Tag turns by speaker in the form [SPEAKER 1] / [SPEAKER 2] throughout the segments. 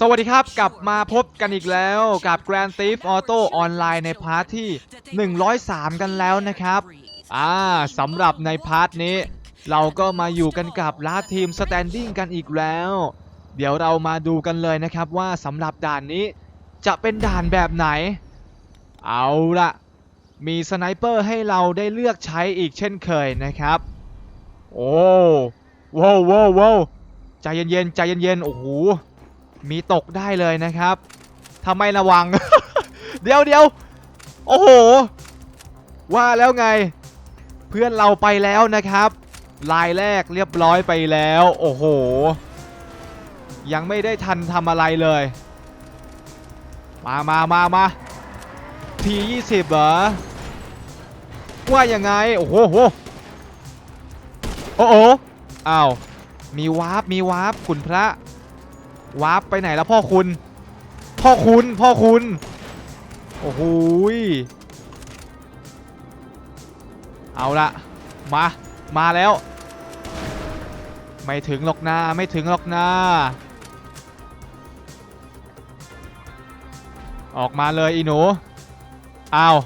[SPEAKER 1] สวัสดีครับกลับมาพบกันอีกแล้วกับ Grand Theft Auto ออนไลน์ในพาร์ทที่ 103 กันแล้วนะครับ อ่าสำหรับในพาร์ทนี้ เราก็มาอยู่กันกับลาทีมสแตนดิ้งกันอีกแล้ว เดี๋ยวเรามาดูกันเลยนะครับว่าสำหรับด่านนี้จะเป็นด่านแบบไหน เอาละมีสไนเปอร์ให้เราได้เลือกใช้อีกเช่นเคยนะครับ โอ้ว้าวว้าวว้าวใจเย็นๆใจเย็นๆโอ้โห มีตกได้เลยนะครับถ้าไม่ระวัง เดี๋ยวเดี๋ยวโอ้โห ว่าแล้วไง เพื่อนเราไปแล้วนะครับ ลายแรกเรียบร้อยไปแล้ว โอ้โห ยังไม่ได้ทันทำอะไรเลย มามามามาทียี่สิบเหรอ ว่ายังไง โอ้โหโหโอ้โหอ้าว มีวาร์ปมีวาร์ปคุณพระ วาร์ปไปไหนแล้วพ่อคุณ พ่อคุณพ่อคุณ โอ้โหเอาละมา มาแล้ว ไม่ถึงหรอกนาไม่ถึงหรอกนาออกมาเลยอีหนูอ้าว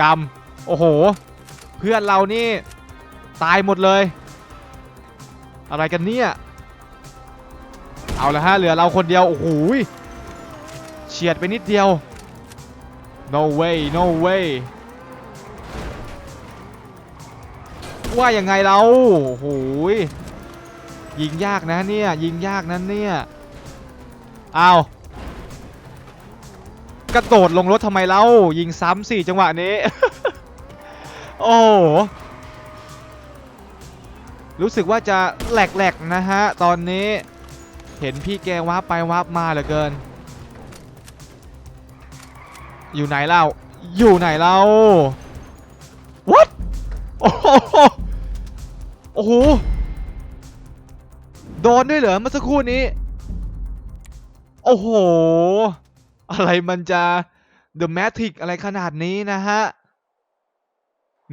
[SPEAKER 1] กำโอ้โห เพื่อนเรานี่ ตายหมดเลย อะไรกันเนี่ย เอาละฮะเหลือเราคนเดียว โอ้โหเฉียดไปนิดเดียว no way no way ว่ายังไงเราโอ้โหยยิงยากนะเนี่ยยิงยากนะเนี่ยเอากระโดดลงรถทำไมเล่ายิงซ้ำสี่จังหวะนี้ โอ้รู้สึกว่าจะแหลกๆนะฮะ ตอนนี้ เห็นพี่แกวาไปวามาเหลือเกิน อยู่ไหนเล่า อยู่ไหนเล่า what โอ้โหโอ้โห โดนด้วยเหรอเมื่อสักครู่นี้ โอ้โห อะไรมันจะ The Matrix อะไรขนาดนี้นะฮะ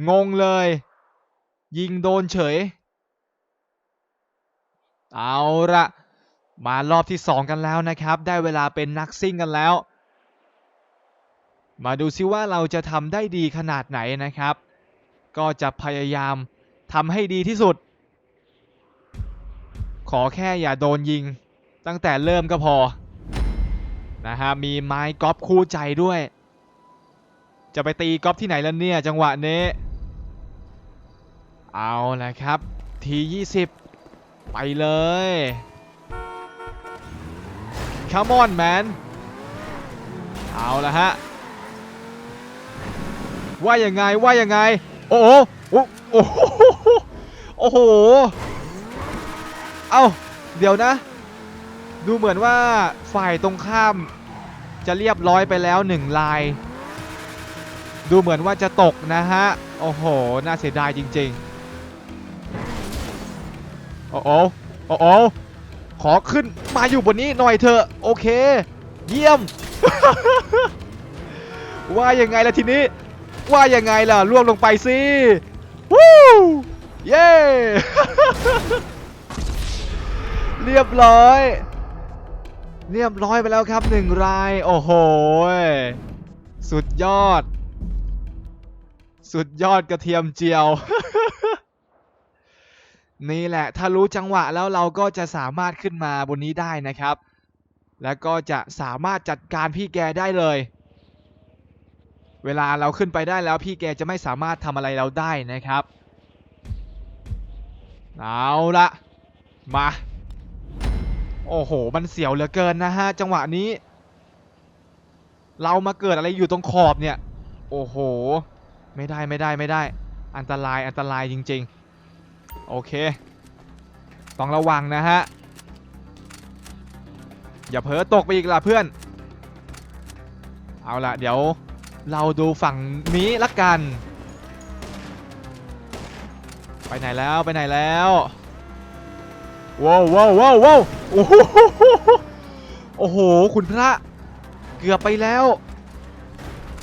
[SPEAKER 1] งงเลย ยิงโดนเฉย เอาละ มารอบที่ 2 กันแล้วนะครับ ได้เวลาเป็นนักซิ่งกันแล้ว มาดูซิว่าเราจะทำได้ดีขนาดไหนนะครับ ก็จะพยายามทำให้ดีที่สุด ขอแค่อย่าโดนยิง ตั้งแต่เริ่มก็พอนะฮะมีไม้กอล์ฟคู่ใจด้วย จะไปตีกอล์ฟที่ไหนแล้วเนี่ยจังหวะนี้ เอาละครับที 20 ไปเลย Come on man เอาละฮะ ว่ายังไงว่ายังไง โอ้โหโอ้โหโอ้โห เอ้าเดี๋ยวนะ ดูเหมือนว่าฝ่ายตรงข้ามจะเรียบร้อยไปแล้วหนึ่งลาย ดูเหมือนว่าจะตกนะฮะ โอ้โห น่าเสียดายจริง ๆ โอ้โหโอ้โห ขอขึ้นมาอยู่บนนี้หน่อยเถอะโอเค เยี่ยม ว่ายังไงล่ะทีนี้ ว่ายังไงล่ะล่วงลงไปสิวู้เย้เรียบร้อย เรียบร้อยไปแล้วครับหนึ่งราย โอ้โห สุดยอด สุดยอดกระเทียมเจียว นี่แหละ ถ้ารู้จังหวะแล้วเราก็จะสามารถขึ้นมาบนนี้ได้นะครับ แล้วก็จะสามารถจัดการพี่แกได้เลย เวลาเราขึ้นไปได้แล้วพี่แกจะไม่สามารถทำอะไรเราได้นะครับ เอาละมา โอ้โห มันเสียวเหลือเกินนะฮะ จังหวะนี้ เรามาเกิดอะไรอยู่ตรงขอบเนี่ย โอ้โห ไม่ได้ไม่ได้ไม่ได้ อันตรายอันตรายจริง ๆ โอเค ต้องระวังนะฮะ อย่าเผลอตกไปอีกล่ะเพื่อน เอาล่ะเดี๋ยวเราดูฝั่งนี้ละกัน ไปไหนแล้วไปไหนแล้วว้าวว้าวว้าวว้าวโอ้โหโอ้โห คุณพระ เกือบไปแล้ว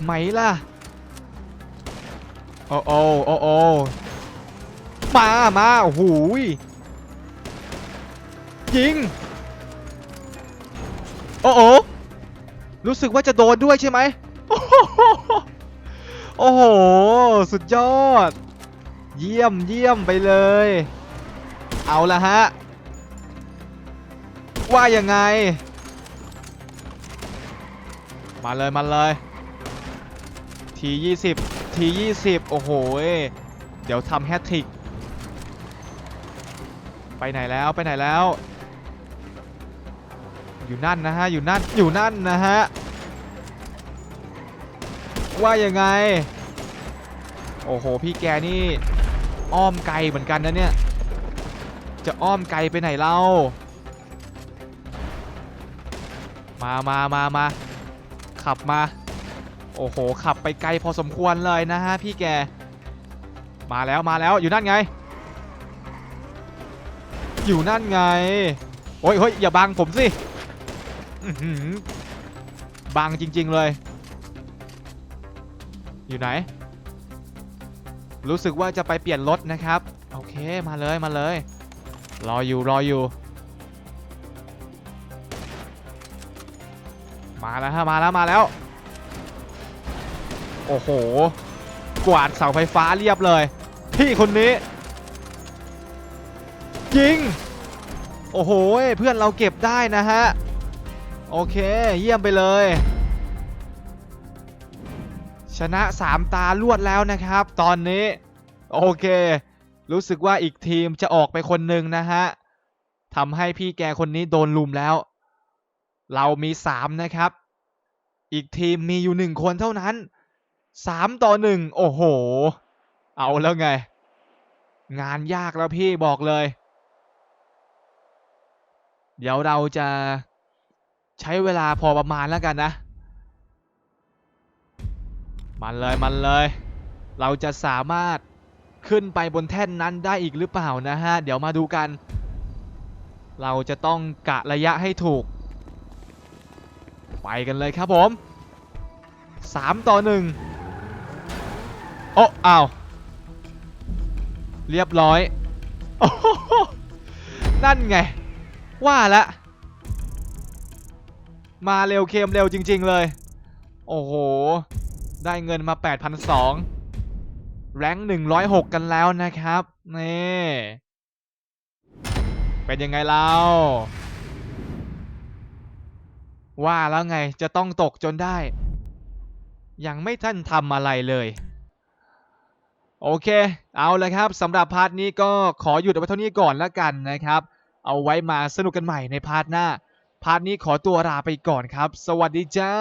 [SPEAKER 1] ไหมล่ะ โอ้โอ้โอ้โอ้ มามาโอ้โหยยิง โอ้โหรู้สึกว่าจะโดนด้วยใช่ไหมโอ้โห สุดยอด เยี่ยมเยี่ยมไปเลย เอาละฮะ ว่ายังไง มาเลย มาเลย ที 20 ที 20 โอ้โห เดี๋ยวทำแฮตทริก ไปไหนแล้วไปไหนแล้ว อยู่นั่นนะฮะอยู่นั่นอยู่นั่นนะฮะว่ายังไง โอ้โหพี่แกนี่อ้อมไกลเหมือนกันนะเนี่ยจะอ้อมไกลไปไหนเล่ามามามามาขับมา โอ้โห ขับไปไกลพอสมควรเลยนะฮะพี่แก มาแล้วมาแล้วอยู่นั่นไง อยู่นั่นไง โอ้ยเฮ้ยอย่าบังผมสิบังจริง ๆเลย อยู่ไหน รู้สึกว่าจะไปเปลี่ยนรถนะครับ โอเคมาเลยมาเลย รออยู่รออยู่ มาแล้วฮะมาแล้วมาแล้ว โอ้โห กวาดเสาไฟฟ้าเรียบเลย พี่คนนี้ ยิง โอ้โห เพื่อนเราเก็บได้นะฮะ โอเค เยี่ยมไปเลย ชนะ 3 ตาลวดแล้วนะครับ ตอนนี้ โอเค รู้สึกว่าอีกทีมจะออกไปคนหนึ่งนะฮะทำให้พี่แกคนนี้โดนลุมแล้ว เรามี 3 นะครับ อีกทีมมีอยู่ 1 คนเท่านั้น 3 ต่อ 1 โอ้โห เอาแล้วไง งานยากแล้วพี่บอกเลย เดี๋ยวเราจะใช้เวลาพอประมาณแล้วกันนะ มันเลยมันเลย เราจะสามารถขึ้นไปบนแท่นนั้นได้อีกหรือเปล่านะฮะ เดี๋ยวมาดูกัน เราจะต้องกะระยะให้ถูก ไปกันเลยครับผม 3 ต่อ 1 โอ้อ้าวเรียบร้อยอนั่นไง ว่าละมาเร็วเคมเร็วจริง ๆ เลย โอ้โห ได้เงินมา 8,002แรงค์106 กันแล้วนะครับ นี่ เป็นยังไงเล่าว่าแล้วไงจะต้องตกจนได้ ยังไม่ท่านทำอะไรเลย โอเค เอาละครับสำหรับพาร์ทนี้ก็ขอหยุดเอาไว้เท่านี้ก่อนแล้วกันนะครับ เอาไว้มาสนุกกันใหม่ในพาร์ทหน้า พาร์ทนี้ขอตัวลาไปก่อนครับ สวัสดีจ้า